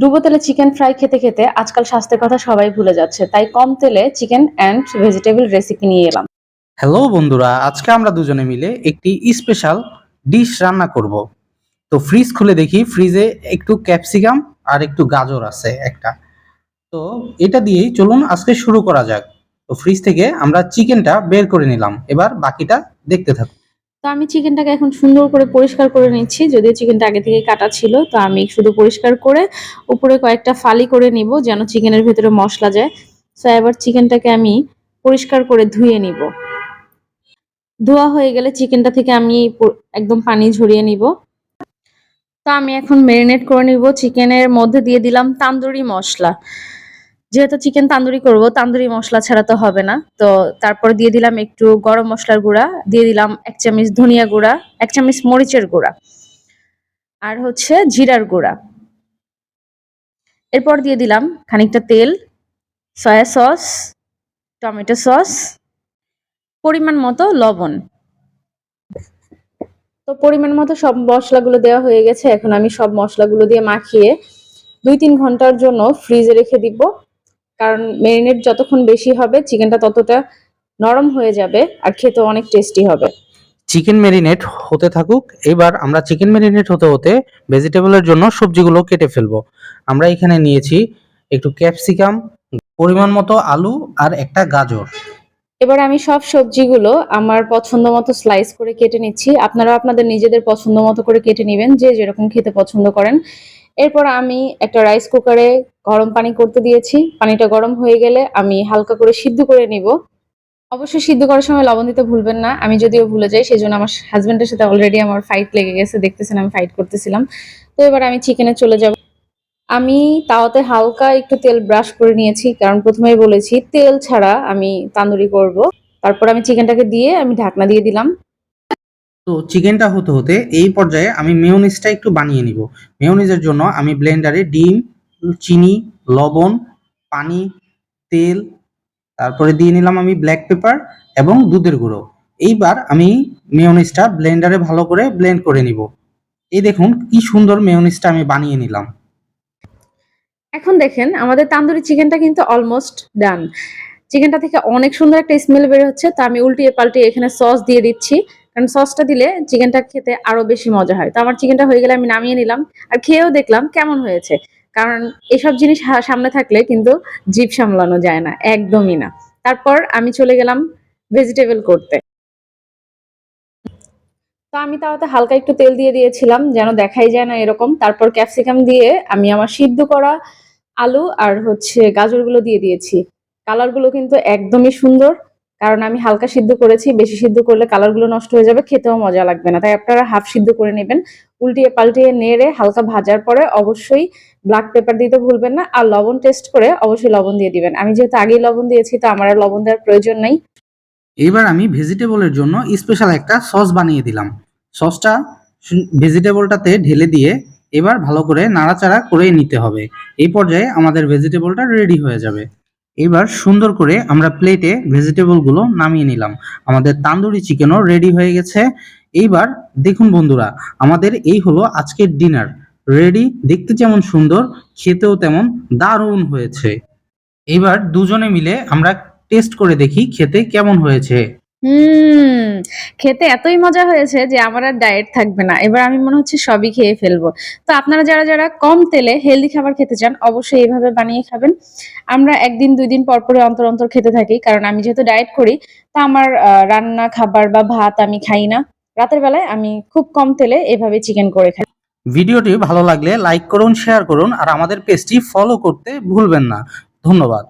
ডুবো তেলে chicken fry খেতে খেতে আজকাল স্বাস্থ্যের কথা সবাই ভুলে যাচ্ছে, তাই কম তেলে চিকেন অ্যান্ড ভেজিটেবল রেসিপি নিয়ে এলাম। হ্যালো বন্ধুরা, আজকে আমরা দুজনে মিলে একটি স্পেশাল ডিশ রান্না করব। তো ফ্রিজ খুলে দেখি ফ্রিজে একটু ক্যাপসিকাম আর একটু গাজর আছে একটা। তো এটা দিয়েই চলুন আজকে শুরু করা যাক। তো ফ্রিজ থেকে আমরা চিকেনটা বের করে নিলাম, এবার বাকিটা দেখতে থাকুন। তো আমি চিকেনটাকে এখন সুন্দর করে পরিষ্কার করে নিচ্ছি। যদিও চিকেনটা আগে থেকে কাটা ছিল, তো আমি শুধু পরিষ্কার করে উপরে কয়েকটা ফালি করে নিব যেন চিকেনের ভেতরে মশলা যায়। তো এবার চিকেনটাকে আমি পরিষ্কার করে ধুয়ে নিব। ধোয়া হয়ে গেলে চিকেনটা থেকে আমি একদম পানি ঝরিয়ে নিব। তো আমি এখন মেরিনেট করে নিব। চিকেনের মধ্যে দিয়ে দিলাম তান্দুরি মশলা। যেহেতু চিকেন তান্দুরি করব, তান্দুরি মশলা ছাড়া তো হবে না। তো তারপর দিয়ে দিলাম একটু গরম মশলার গুঁড়া, দিয়ে দিলাম এক চামচ ধনিয়া গুঁড়া, এক চামচ মরিচের গুঁড়া, আর হচ্ছে জিরার গুঁড়া। এরপর দিয়ে দিলাম খানিকটা তেল, সয়া সস, টমেটো সস, পরিমাণ মতো লবণ। তো পরিমাণ মতো সব মশলাগুলো দেওয়া হয়ে গেছে, এখন আমি সব মশলাগুলো দিয়ে মাখিয়ে দুই তিন ঘণ্টার জন্য ফ্রিজে রেখে দিব। কারণ মেরিনেট যতক্ষণ বেশি হবে চিকেনটা ততটা নরম হয়ে যাবে আর খেতে অনেক টেস্টি হবে। চিকেন মেরিনেট হতে থাকুক এবার আমরা চিকেন মেরিনেট হতে হতে ভেজিটেবলের জন্য সবজিগুলো কেটে ফেলব। আমরা এখানে নিয়েছি একটু ক্যাপসিকাম পরিমাণ মতো আলু আর একটা গাজর। এবার আমি সব সবজিগুলো আমার পছন্দ মতো স্লাইস করে কেটে নিচ্ছি। আপনারা আপনাদের নিজেদের পছন্দ মতো করে কেটে নেবেন যে যেরকম খেতে পছন্দ করেন। এরপর আমি একটা রাইস কুকারে গরম পানি করতে দিয়েছি। পানিটা গরম হয়ে গেলে আমি হালকা করে সিদ্ধ করে নিব। অবশ্যই সিদ্ধ করার সময় লবণ দিতে ভুলবেন না। আমি যদিও ভুলে যাই সেই জন্য আমার হাজবেন্ডের সাথে অলরেডি আমার ফাইট লেগে গেছে। দেখতেছেন আমি ফাইট করতেছিলাম। তো এবার আমি চিকেনে চলে যাব। আমি তাওয়াতে হালকা একটু তেল ব্রাশ করে নিয়েছি। কারণ প্রথমেই বলেছি, তেল ছাড়া আমি তান্দুরি করব। তারপর আমি চিকেনটাকে দিয়ে আমি ঢাকনা দিয়ে দিলাম। তো চিকেনটা হতে হতে এই পর্যায়ে আমি মেয়োনিজটা একটু বানিয়ে নিব। মেয়োনিজের জন্য আমি ব্লেন্ডারে ডিম, চিনি, লবণ, পানি, তেল, তারপরে দিয়ে নিলাম আমি ব্ল্যাক পেপার এবং দুধের গুঁড়ো। এইবার আমি মেয়োনিজটা ব্লেন্ডারে ভালো করে ব্লেন্ড করে নিব। এই দেখুন কি সুন্দর মেয়োনিজটা আমি বানিয়ে নিলাম। এখন দেখেন আমাদের তান্দুরি চিকেনটা কিন্তু অলমোস্ট ডান চিকেনটা থেকে অনেক সুন্দর একটা স্মেল বের হচ্ছে, তো আমি উল্টিয়ে পাল্টিয়ে এখানে সস দিয়ে দিচ্ছি। কারণ সসটা দিলে চিকেনটা খেতে আরও বেশি মজা হয়। তো আমার চিকেনটা হয়ে গেলে আমি নামিয়ে নিলাম আর খেয়েও দেখলাম কেমন হয়েছে। কারণ এসব জিনিস সামনে থাকলে কিন্তু জিভ সামলানো যায় না, একদমই না। তারপর আমি চলে গেলাম ভেজিটেবল করতে। তো আমি তাওয়াতে হালকা একটু তেল দিয়ে দিয়েছিলাম, যেন দেখাই যায় না এরকম। তারপর ক্যাপসিকাম দিয়ে আমি আমার সিদ্ধ করা আলু আর হচ্ছে গাজরগুলো দিয়ে দিয়েছি। কালারগুলো কিন্তু একদমই সুন্দর। কারণ আমি হালকা সিদ্ধ করেছি, বেশি সিদ্ধ করলে কালারগুলো নষ্ট হয়ে যাবে, খেতেও মজা লাগবে না। তাই আপনারা হাফ সিদ্ধ করে নেবেন। উল্টিয়ে পাল্টিয়ে নেড়ে হালকা ভাজার পরে অবশ্যই ব্ল্যাক পেপার দিতে ভুলবেন না, আর লবণ টেস্ট করে অবশ্যই লবণ দিয়ে দিবেন। আমি যেহেতু আগেই লবণ দিয়েছি, তো আমার আর লবণ দেওয়ার প্রয়োজন নেই। এবার আমি ভেজিটেবলের জন্য স্পেশাল একটা সস বানিয়ে দিলাম। সসটা ভেজিটেবলটাতে ঢেলে দিয়ে এবার ভালো করে নাড়াচাড়া করে নিতে হবে। এই পর্যায়ে আমাদের ভেজিটেবলটা রেডি হয়ে যাবে। এবার সুন্দর করে আমরা প্লেটে ভেজিটেবলগুলো নামিয়ে নিলাম। আমাদের তান্দুরি চিকেনও রেডি হয়ে গেছে। এইবার দেখুন বন্ধুরা, আমাদের এই হলো আজকের ডিনার রেডি দেখতে যেমন সুন্দর, খেতেও তেমন দারুণ হয়েছে। এবার দুজনে মিলে আমরা টেস্ট করে দেখি খেতে কেমন হয়েছে। হুম, খেতে এতই মজা হয়েছে যে আমার আর ডায়েট থাকবে না। এবার আমি মনে হচ্ছে সবই খেয়ে ফেলব। তো আপনারা যারা যারা কম তেলে হেলদি খাবার খেতে চান, অবশ্যই এইভাবে বানিয়ে খাবেন। আমরা একদিন দুই দিন পর পরে অন্তর অন্তর খেতে থাকি, কারণ আমি যেহেতু ডায়েট করি, তা আমার রান্না, খাবার বা ভাত আমি খাই না। রাতের বেলায় আমি খুব কম তেলে এভাবে চিকেন করে খাই। ভিডিওটি ভালো লাগলে লাইক করুন শেয়ার করুন, আর আমাদের পেজটি ফলো করতে ভুলবেন না। ধন্যবাদ।